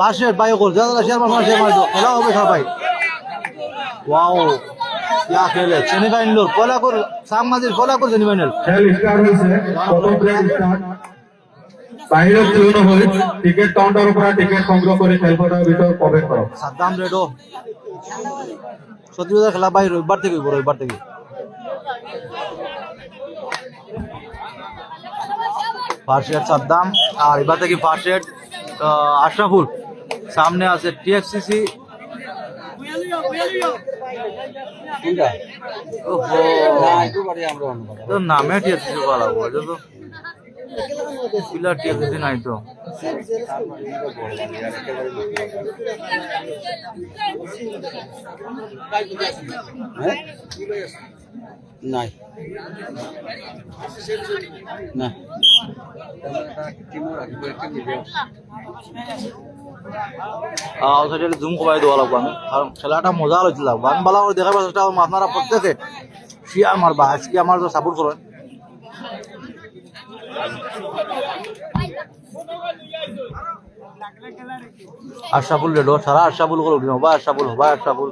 পাশের বায়ু গোল জাদালা share share মার খেলা হবে সবাই। ওয়াও খেলে সেমিফাইনাল লোর কলা কর সেমিফাইনাল খেল স্টার্ট হইছে টিকেট কাউন্টার উপর টিকেট সংগ্রহ করে খেলপটার ভিতর প্রবেশ করো। সাদ্দাম রেডো। সত্যি খেলা ভাই রবিবার থেকে রবিবার থেকে। ফার্স্ট সাদ্দাম আর এবার থেকে ফার্স্ট আশরাফুল। সামনে আছে টিএফসিসি তো নামে টিএফসিসি বলা বলছে তো। পিলার টিএফসিসি নাই তো। নাই। না। জুম কমাই দেওয়া লাগবো আমি। কারণ খেলাটা মজা হয়েছিল আমি বালা করে দেখাবার চেষ্টা আপনারা প্রত্যেকে শিয়ার মারবা আজকে আমার তো সাপোর্ট করেন আশাফুল রেডো সারা আশাফুল করে উঠিল বা আশরাফুল হবা আশরাফুল